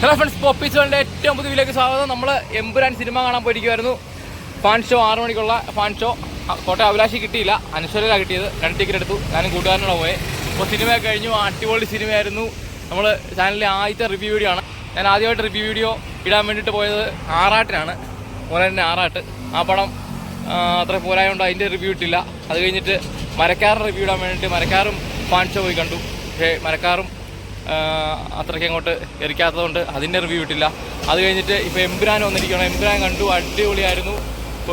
Hello friends പോപ്പീസുകളുടെ ഏറ്റവും പുതിയ വീട്ടിലേക്ക് സ്വാഗതം. നമ്മൾ എമ്പുരാൻ സിനിമ കാണാൻ പോയിരിക്കുമായിരുന്നു ഫാൻ ഷോ ആറു മണിക്കുള്ള ഫാൻ ഷോ കോട്ടയം അഭിലാഷി കിട്ടിയില്ല. അനശ്വരയിലാണ് കിട്ടിയത്. രണ്ട് ടിക്കറ്റ് എടുത്തു. ഞാനും കൂട്ടുകാരനോട് പോയത് അപ്പോൾ സിനിമ കഴിഞ്ഞു. അടിപൊളി സിനിമയായിരുന്നു. നമ്മൾ ചാനലിലെ ആദ്യത്തെ റിവ്യൂ വീഡിയോ ആണ്. ഞാൻ ആദ്യമായിട്ട് റിവ്യൂ വീഡിയോ ഇടാൻ വേണ്ടിയിട്ട് പോയത് ആറാട്ടിനാണ്. മോനെ ആറാട്ട്. ആ പടം അത്ര പോരായതുകൊണ്ട് അതിന്റെ റിവ്യൂ ഇട്ടില്ല. അത് കഴിഞ്ഞിട്ട് മരക്കാരുടെ റിവ്യൂ ഇടാൻ വേണ്ടിയിട്ട് മരക്കാരും ഫാൻ ഷോ പോയി കണ്ടു. പക്ഷേ മരക്കാരും ആഹ് അത്രയ്ക്ക് അങ്ങോട്ട് എറിക്കാത്തതുകൊണ്ട് അതിന്റെ റിവ്യൂ ഇട്ടില്ല. അത് കഴിഞ്ഞിട്ട് ഇപ്പോൾ എമ്പുരാൻ വന്നിരിക്കുകയാണ്. എംബ്രാൻ കണ്ടു അടിപൊളിയായിരുന്നു.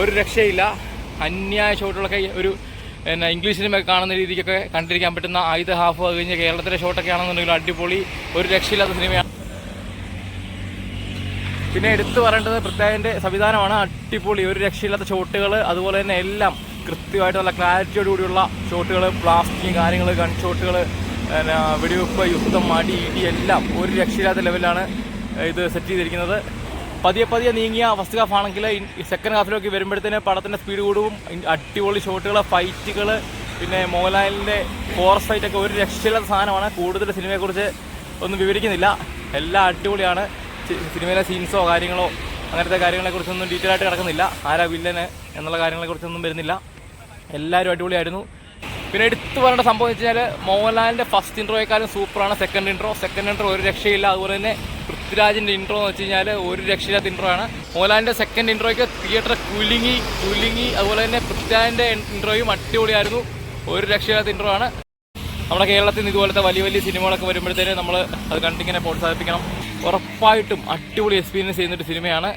ഒരു രക്ഷയില്ല. അന്യായ ഷോട്ടുകളൊക്കെ ഒരു പിന്നെ ഇംഗ്ലീഷ് സിനിമ കാണുന്ന രീതിക്കൊക്കെ കണ്ടിരിക്കാൻ പറ്റുന്ന ആയുധ ഹാഫ് കഴിഞ്ഞ് കേരളത്തിലെ ഷോട്ടൊക്കെ ആണെന്നുണ്ടെങ്കിൽ അടിപൊളി ഒരു രക്ഷയില്ലാത്ത സിനിമയാണ് പിന്നെ എടുത്തു പറയേണ്ടത് പ്രത്യേകന്റെ സംവിധാനമാണ്. അടിപൊളി. ഒരു രക്ഷയില്ലാത്ത ഷോട്ടുകൾ അതുപോലെ തന്നെ എല്ലാം കൃത്യമായിട്ടുള്ള നല്ല ക്ലാരിറ്റിയോട് കൂടിയുള്ള ഷോട്ടുകൾ പ്ലാസ്റ്റിക് കാര്യങ്ങൾ ഗൺ ഷോട്ടുകൾ പിന്നെ വെടിവെപ്പ് യുദ്ധം മടി ഇടി എല്ലാം ഒരു രക്ഷയില്ലാത്ത ലെവലാണ് ഇത് സെറ്റ് ചെയ്തിരിക്കുന്നത്. പതിയെ പതിയെ നീങ്ങിയ ഫസ്റ്റ് ഹാഫ് ആണെങ്കിൽ സെക്കൻഡ് ഹാഫിലേക്ക് വരുമ്പോഴത്തേന് പടത്തിന്റെ സ്പീഡ് കൂടും. അടിപൊളി ഷോട്ടുകൾ ഫൈറ്റുകൾ പിന്നെ മോഹൻലാലിന്റെ ഫോറസ്റ്റ് ഫൈറ്റൊക്കെ ഒരു രക്ഷയില്ലാത്ത സാധനമാണ്. കൂടുതൽ സിനിമയെക്കുറിച്ച് ഒന്നും വിവരിക്കുന്നില്ല. എല്ലാം അടിപൊളിയാണ്. സിനിമയിലെ സീൻസോ കാര്യങ്ങളോ അങ്ങനത്തെ കാര്യങ്ങളെക്കുറിച്ചൊന്നും ഡീറ്റെയിൽ ആയിട്ട് കിടക്കുന്നില്ല. ആരാ വില്ലന് എന്നുള്ള കാര്യങ്ങളെക്കുറിച്ചൊന്നും വരുന്നില്ല. എല്ലാവരും അടിപൊളിയായിരുന്നു. പിന്നെ എടുത്തു പറയേണ്ട സംഭവം എന്ന് വെച്ചാൽ മോഹൻലാലിന്റെ ഫസ്റ്റ് ഇൻട്രോയെക്കാളും സൂപ്പറാണ് സെക്കൻഡ് ഇൻട്രോ സെക്കൻഡ് ഇൻട്രോ ഒരു രക്ഷയില്ല. അതുപോലെ തന്നെ പൃഥ്വിരാജിന്റെ ഇൻട്രോ എന്ന് വെച്ച് കഴിഞ്ഞാൽ ഒരു രക്ഷയില്ലാത്ത ഇൻട്രോ ആണ്. മോഹൻലാലിന്റെ സെക്കൻഡ് ഇൻട്രോയ്ക്ക് തിയേറ്റർ കുലുങ്ങി കുലുങ്ങി. അതുപോലെ തന്നെ പൃഥ്വിരാജിന്റെ ഇൻട്രോയും അടിപൊളിയായിരുന്നു. ഒരു രക്ഷയില്ലാത്ത ഇൻട്രോ ആണ്. നമ്മുടെ കേരളത്തിൽ നിന്ന് ഇതുപോലത്തെ വലിയ വലിയ സിനിമകളൊക്കെ വരുമ്പോഴത്തേന് നമ്മൾ അത് കണ്ടിങ്ങനെ പ്രോത്സാഹിപ്പിക്കണം. ഉറപ്പായിട്ടും അടിപൊളി എക്സ്പീരിയൻസ് ചെയ്യുന്നൊരു സിനിമയാണ്.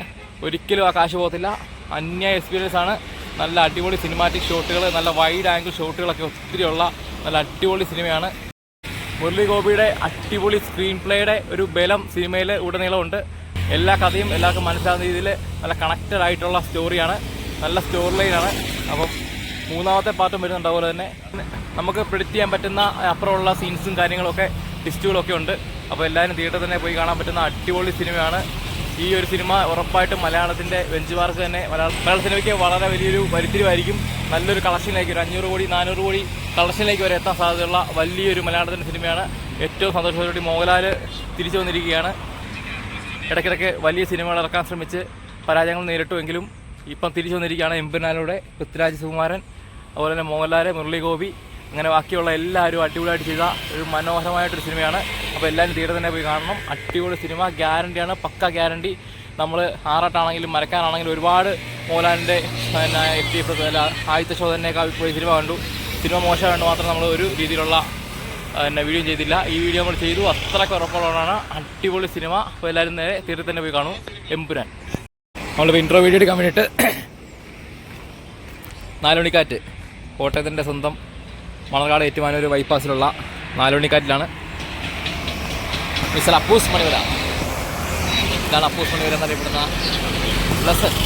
ഒരിക്കലും ആ കാശ് പോകത്തില്ല. അന്യായ എക്സ്പീരിയൻസ് ആണ്. നല്ല അടിപൊളി സിനിമാറ്റിക് ഷോട്ടുകൾ നല്ല വൈഡ് ആംഗിൾ ഷോട്ടുകളൊക്കെ ഒത്തിരിയുള്ള നല്ല അടിപൊളി സിനിമയാണ് മുരളി ഗോപിയുടെ അടിപൊളി സ്ക്രീൻ പ്ലേയുടെ ഒരു ബലം സിനിമയിൽ ഉടനീളമുണ്ട്. എല്ലാ കഥയും എല്ലാവർക്കും മനസ്സിലാവുന്ന രീതിയിൽ നല്ല കണക്റ്റഡ് ആയിട്ടുള്ള സ്റ്റോറിയാണ് നല്ല സ്റ്റോറി ലൈനാണ് അപ്പം മൂന്നാമത്തെ പാർട്ടും വരുന്നുണ്ട് അതുപോലെ തന്നെ. നമുക്ക് പ്രിഡിക്റ്റ് ചെയ്യാൻ പറ്റുന്ന അപ്പുറമുള്ള സീൻസും കാര്യങ്ങളൊക്കെ ടിസ്റ്റുകളൊക്കെ ഉണ്ട്. അപ്പോൾ എല്ലാവരും തിയേറ്ററിൽ തന്നെ പോയി കാണാൻ പറ്റുന്ന അടിപൊളി സിനിമയാണ് ഈ ഒരു സിനിമ ഉറപ്പായിട്ടും മലയാളത്തിന്റെ ബെഞ്ച് മാർക്ക് തന്നെ മലയാള മലയാള സിനിമയ്ക്ക് വളരെ വലിയൊരു വരുത്തിരിവായിരിക്കും നല്ലൊരു കളക്ഷനിലേക്ക് ഒരു അഞ്ഞൂറ് കോടി നാനൂറ് കോടി കളക്ഷനിലേക്ക് വരെ എത്താൻ സാധ്യതയുള്ള വലിയൊരു മലയാളത്തിന്റെ സിനിമയാണ്. ഏറ്റവും സന്തോഷത്തോടെ മോഹൻലാൽ തിരിച്ചു വന്നിരിക്കുകയാണ്. ഇടയ്ക്കിടയ്ക്ക് വലിയ സിനിമകൾ ഇറക്കാൻ ശ്രമിച്ച് പരാജയങ്ങൾ നേരിട്ടുവെങ്കിലും ഇപ്പം തിരിച്ചു വന്നിരിക്കുകയാണ് എമ്പുരാനിലൂടെ പൃഥ്വിരാജ് സുകുമാരൻ അതുപോലെ തന്നെ മോഹൻലാൽ മുരളി ഗോപി. അങ്ങനെ ബാക്കിയുള്ള എല്ലാവരും അടിപൊളിയായിട്ട് ചെയ്ത ഒരു മനോഹരമായിട്ടൊരു സിനിമയാണ്. അപ്പോൾ എല്ലാവരും തിയേറ്ററിൽ തന്നെ പോയി കാണണം. അടിപൊളി സിനിമ ഗ്യാരണ്ടിയാണ് പക്ക ഗ്യാരണ്ടി നമ്മൾ ആറാട്ടാണെങ്കിലും മരക്കാനാണെങ്കിലും ഒരുപാട് മോഹൻലാലിന്റെ പിന്നെ എഫ് ഡി എഫ് അല്ല ആദ്യത്തെ ഷോ പോയി സിനിമ കണ്ടു. സിനിമ മോശമായിട്ട് മാത്രം നമ്മൾ ഒരു രീതിയിലുള്ള പിന്നെ വീഡിയോ ചെയ്തില്ല. ഈ വീഡിയോ നമ്മൾ ചെയ്തു. അത്രയ്ക്ക് ഉറപ്പുള്ളതാണ് അടിപൊളി സിനിമ അപ്പോൾ എല്ലാവരും നേരെ തിയേറ്ററിൽ തന്നെ പോയി കാണും. എംപുരാൻ നമ്മളിപ്പോൾ ഇൻട്രോ വീഡിയോ എടുക്കാൻ വേണ്ടിയിട്ട് നാലുമണിക്കാറ്റ്. കോട്ടയത്തിന്റെ സ്വന്തം മണർകാട് ഏറ്റുമാനൂർ ബൈപ്പാസിലുള്ള നാലുമണിക്കാറ്റിലാണ്. மிஸ்லாம் பூஸ் பண்ணி விடா இதெல்லாம் பூஸ் பண்ணி விட மாதிரி இப்படி தான் இல்லை சார்